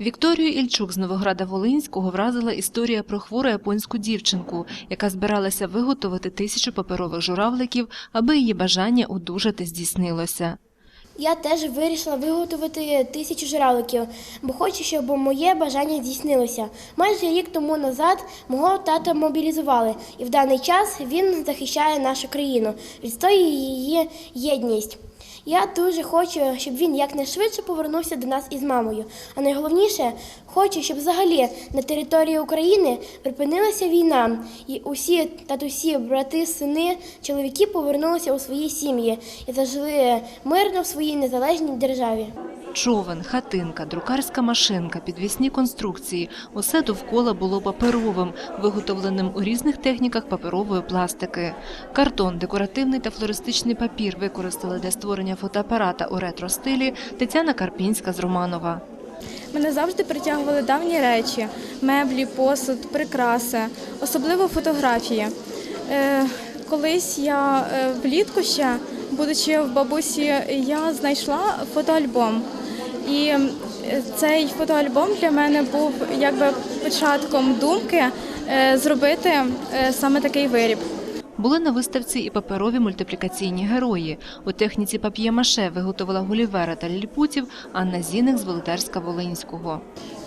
Вікторію Ільчук з Новограда Волинського вразила історія про хвору японську дівчинку, яка збиралася виготовити тисячу паперових журавликів, аби її бажання одужати здійснилося. Я теж вирішила виготовити тисячу журавликів, бо хочу, щоб моє бажання здійснилося. Майже рік тому назад мого тата мобілізували, і в даний час він захищає нашу країну, відстоює її єдність. Я дуже хочу, щоб він якнайшвидше повернувся до нас із мамою. А найголовніше, хочу, щоб взагалі на території України припинилася війна, і усі татусі, брати, сини, чоловіки повернулися у свої сім'ї і зажили мирно в своїй незалежній державі. Човен, хатинка, друкарська машинка, підвісні конструкції – усе довкола було паперовим, виготовленим у різних техніках паперової пластики. Картон, декоративний та флористичний папір використали для створення фотоапарата у ретро-стилі Тетяна Карпінська з Романова. Мене завжди притягували давні речі: меблі, посуд, прикраси, особливо фотографії. Е, колись я е, влітку ще, будучи в бабусі, я знайшла фотоальбом. І цей фотоальбом для мене був якби початком думки е, зробити е, саме такий виріб. Були на виставці і паперові мультиплікаційні герої. У техніці пап'є-маше виготовила Гулівера та Ліліпутів Анна Зіник з Володарська-Волинського.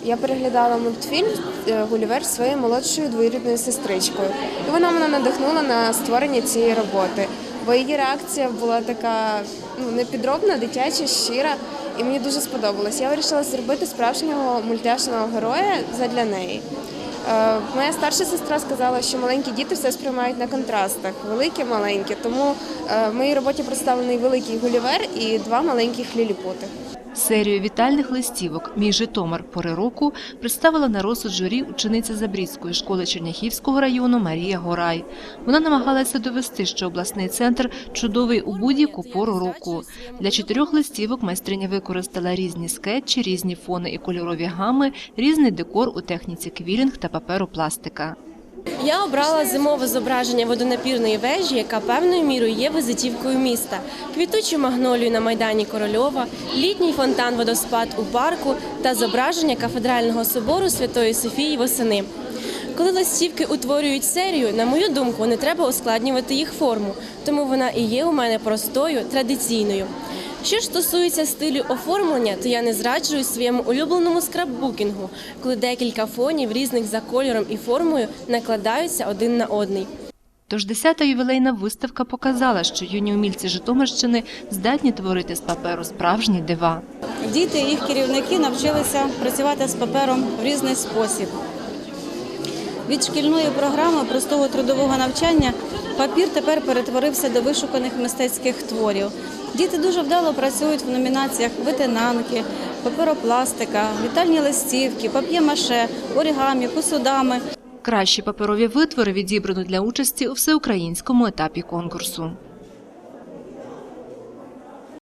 Я переглядала мультфільм е, Гулівер своєю молодшою двоюрідною сестричкою. І вона мене надихнула на створення цієї роботи. Бо її реакція була така ну, непідробна, дитяча, щира, і мені дуже сподобалось. Я вирішила зробити справжнього мультяшного героя задля неї. Е, Моя старша сестра сказала, що маленькі діти все сприймають на контрастах, великі, маленькі. Тому е, в моїй роботі представлений великий Гулівер і два маленьких ліліпути. Серію вітальних листівок «Мій Житомир. Пори року» представила на розсуд журі учениця Забрідської школи Черняхівського району Марія Горай. Вона намагалася довести, що обласний центр чудовий у будь-яку пору року. Для чотирьох листівок майстриня використала різні скетчі, різні фони і кольорові гами, різний декор у техніці квілінг та паперопластика. Я обрала зимове зображення водонапірної вежі, яка певною мірою є визитівкою міста, квітучу магнолію на майдані Корольова, літній фонтан водоспад у парку та зображення кафедрального собору Святої Софії восени. Коли листівки утворюють серію, на мою думку, не треба ускладнювати їх форму, тому вона і є у мене простою, традиційною. Що ж стосується стилю оформлення, то я не зраджую своєму улюбленому скраббукінгу, коли декілька фонів різних за кольором і формою накладаються один на одний. Тож 10-та ювілейна виставка показала, що юні умільці Житомирщини здатні творити з паперу справжні дива. Діти і їх керівники навчилися працювати з папером в різний спосіб. Від шкільної програми простого трудового навчання папір тепер перетворився до вишуканих мистецьких творів. Діти дуже вдало працюють в номінаціях витинанки, паперопластика, вітальні листівки, пап'ємаше, орігамі, посудами. Кращі паперові витвори відібрано для участі у всеукраїнському етапі конкурсу.